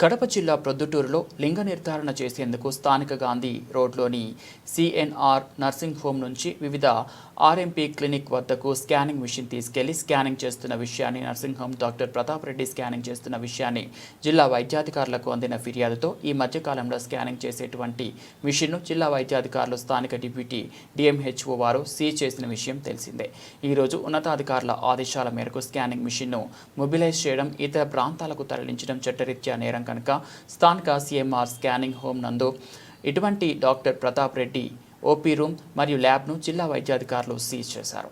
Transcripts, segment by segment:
కడప జిల్లా ప్రొద్దుటూరులో లింగ నిర్ధారణ చేసేందుకు స్థానిక గాంధీ రోడ్లోని సిఎన్ఆర్ నర్సింగ్ హోమ్ నుంచి వివిధ ఆర్ఎంపీ క్లినిక్ వద్దకు స్కానింగ్ మిషన్ తీసుకెళ్ళి స్కానింగ్ చేస్తున్న విషయాన్ని nursing home doctor Pratap Reddy scanning చేస్తున్న విషయాన్ని జిల్లా వైద్యాధికారులకు అందిన ఫిర్యాదుతో ఈ మధ్యకాలంలో స్కానింగ్ చేసేటువంటి మిషన్ను జిల్లా వైద్యాధికారులు స్థానిక డిప్యూటీ డిఎంహెచ్ఓ వారు సీజ్ చేసిన విషయం తెలిసిందే. ఈరోజు ఉన్నతాధికారుల ఆదేశాల మేరకు స్కానింగ్ మిషన్ను మొబిలైజ్ చేయడం ఇతర ప్రాంతాలకు తరలించడం చట్టరీత్యా నేరం కనుక స్థానిక సీఎంఆర్ స్కానింగ్ హోమ్ నందు ఇటువంటి doctor Pratap Reddy OP room మరియు ల్యాబ్ను జిల్లా వైద్యాధికారులు సీజ్ చేశారు.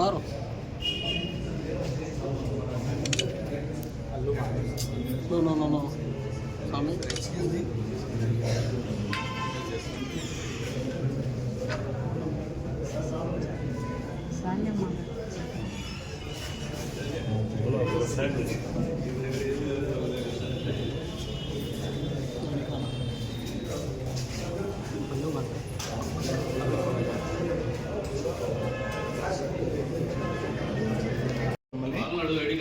Photo No, no, no, no. Coming. Excuse me.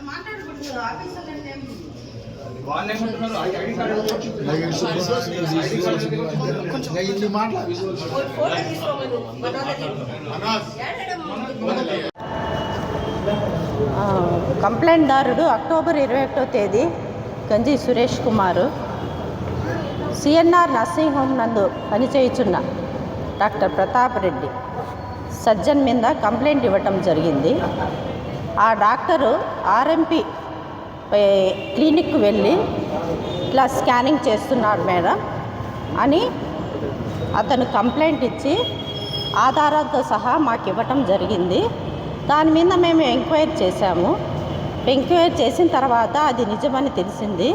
ఇన్ని మాటలు ఫోటో తీసుకోమను కంప్లైంట్దారుడు అక్టోబర్ ఇరవై ఒకటో తేదీ Ganji Suresh Kumar CNR nursing home నందు పనిచేయుచున్న డాక్టర్ ప్రతాప్ రెడ్డి. సజ్జన్ మీద కంప్లైంట్ ఇవ్వటం జరిగింది. ఆ డాక్టరు ఆర్ఎంపి క్లినిక్కి వెళ్ళి ఇట్లా స్కానింగ్ చేస్తున్నాడు మేడం అని అతను కంప్లైంట్ ఇచ్చి ఆధారాలతో సహా మాకు ఇవ్వటం జరిగింది. దాని మీద మేము ఎంక్వైరీ చేశాము. ఎంక్వైరీ చేసిన తర్వాత అది నిజమని తెలిసింది.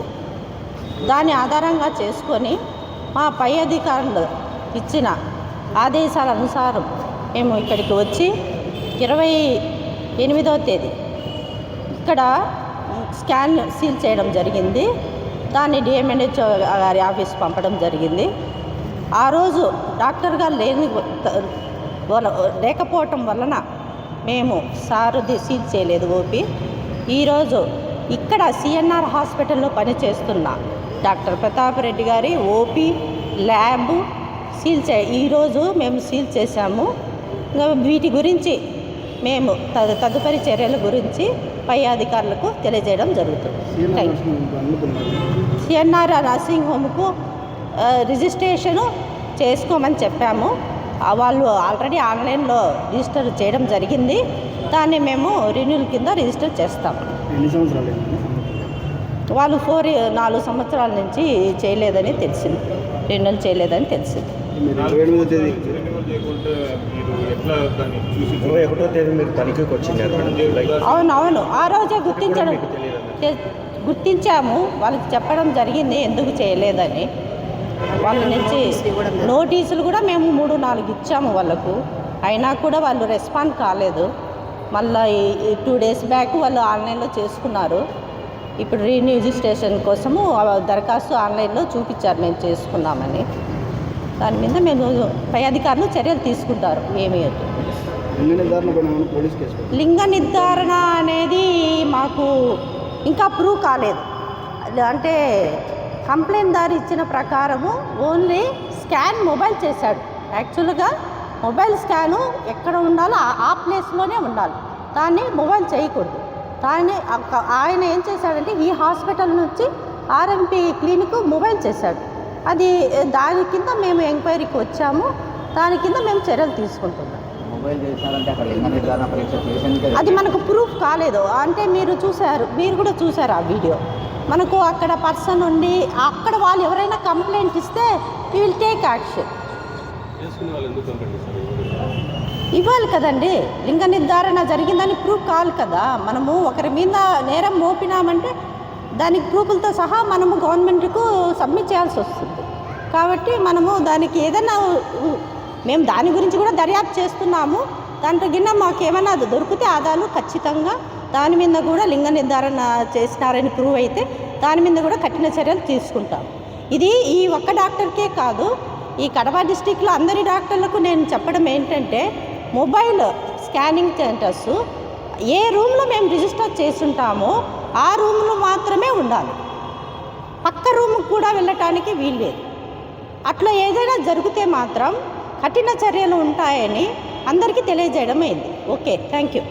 దాని ఆధారంగా చేసుకొని మా పై అధికారులు ఇచ్చిన ఆదేశాల అనుసారం మేము ఇక్కడికి వచ్చి ఇరవై ఎనిమిదవ తేదీ. ఇక్కడ స్కాన్ సీల్ చేయడం జరిగింది. దాన్ని డిఎంఎన్హెచ్ఓ గారి ఆఫీస్ పంపడం జరిగింది. ఆ రోజు డాక్టర్ గారు లేని లేకపోవటం వలన మేము సారుది సీల్ చేయలేదు ఓపి. ఈరోజు ఇక్కడ సిఎన్ఆర్ హాస్పిటల్లో పనిచేస్తున్న డాక్టర్ ప్రతాప్ రెడ్డి గారి ఓపీ ల్యాబ్ సీల్ చే ఈరోజు మేము సీల్ చేశాము. వీటి గురించి మేము తదు తదుపరి చర్యల గురించి పై అధికారులకు తెలియజేయడం జరుగుతుంది. థ్యాంక్ యూ సిఎన్ఆర్ నర్సింగ్ హోమ్కు రిజిస్ట్రేషను చేసుకోమని చెప్పాము. వాళ్ళు ఆల్రెడీ ఆన్లైన్లో రిజిస్టర్ చేయడం జరిగింది. దాన్ని మేము రెన్యూల్ కింద రిజిస్టర్ సంవత్సరాలు వాళ్ళు ఫోర్ నాలుగు సంవత్సరాల నుంచి చేయలేదని తెలిసింది. రెన్యూల్ చేయలేదని తెలిసింది. ఇరవై ఒకటో తేదీ మీరు తనిఖీకి వచ్చినారు మేడం జూలై అవును అవును. ఆ రోజే గుర్తించడం గుర్తించాము. వాళ్ళకి చెప్పడం జరిగింది ఎందుకు చేయలేదని. వాళ్ళ నుంచి నోటీసులు కూడా మేము మూడు నాలుగు ఇచ్చాము వాళ్ళకు. అయినా కూడా వాళ్ళు రెస్పాండ్ కాలేదు. మళ్ళీ టూ డేస్ బ్యాక్ వాళ్ళు ఆన్లైన్లో చేసుకున్నారు. ఇప్పుడు రీన్యూ రిజిస్ట్రేషన్ కోసము దరఖాస్తు ఆన్లైన్లో చూపించారు మేము చేసుకున్నామని. దాని మీద మేము పై అధికారులు చర్యలు తీసుకుంటారు ఏమీ. లింగ నిర్ధారణ అనేది మాకు ఇంకా ప్రూవ్ కాలేదు. అంటే కంప్లైంట్ దారి ఇచ్చిన ప్రకారము ఓన్లీ స్కాన్ మొబైల్ చేశాడు. యాక్చువల్గా మొబైల్ స్కాను ఎక్కడ ఉండాలో ఆ- ప్లేస్లోనే ఉండాలి. దాన్ని మొబైల్ చేయకూడదు. దాన్ని ఆయన ఏం చేశాడంటే ఈ హాస్పిటల్ నుంచి ఆర్ఎంపీ క్లినిక్ మొబైల్ చేశాడు. అది దాని కింద మేము ఎంక్వైరీకి వచ్చాము. దాని కింద మేము చర్యలు తీసుకుంటున్నాం. మొబైల్ చేశారంటే అక్కడ లింగ నిర్ధారణ పరీక్ష చేసింది కదా అది మనకు ప్రూఫ్ కాలేదు. అంటే మీరు చూశారు మీరు కూడా చూశారు ఆ వీడియో. మనకు అక్కడ పర్సన్ ఉండి అక్కడ వాళ్ళు ఎవరైనా కంప్లైంట్ ఇస్తే యూ విల్ టేక్ యాక్షన్ చేసుకునే వాళ్ళు ఎందుకు కంప్లైంట్ ఇస్తారు? ఇవ్వాలి కదండి. లింగ నిర్ధారణ జరిగిందని ప్రూఫ్ కావాలి కదా. మనము ఒకరి మీద నేరం మోపినామంటే దానికి ప్రూఫ్లతో సహా మనము గవర్నమెంట్కు సబ్మిట్ చేయాల్సి వస్తుంది. కాబట్టి మనము దానికి ఏదైనా మేము దాని గురించి కూడా దర్యాప్తు చేస్తున్నాము. దాంట్లో గిన్న మాకు ఏమైనా అది దొరికితే ఆదాలు ఖచ్చితంగా దాని మీద కూడా లింగ నిర్ధారణ చేసినారని ప్రూవ్ అయితే దాని మీద కూడా కఠిన చర్యలు తీసుకుంటాం ఇది ఈ ఒక్క డాక్టర్కే కాదు ఈ కడప డిస్టిక్లో అందరి డాక్టర్లకు నేను చెప్పడం ఏంటంటే మొబైల్ స్కానింగ్ సెంటర్స్ ఏ రూమ్లో మేము రిజిస్టర్ చేస్తుంటామో ఆ రూమ్లో మాత్రమే ఉండాలి. పక్క రూమ్కి కూడా వెళ్ళటానికి వీల్లేదు అట్లా ఏదైనా జరిగితే మాత్రం కఠిన చర్యలు ఉంటాయని అందరికీ తెలియజేయడం అయింది ఓకే థ్యాంక్ యూ